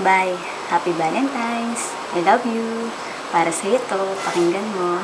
Bye! Happy Valentine's! I love you! Para sa ito, pakinggan mo.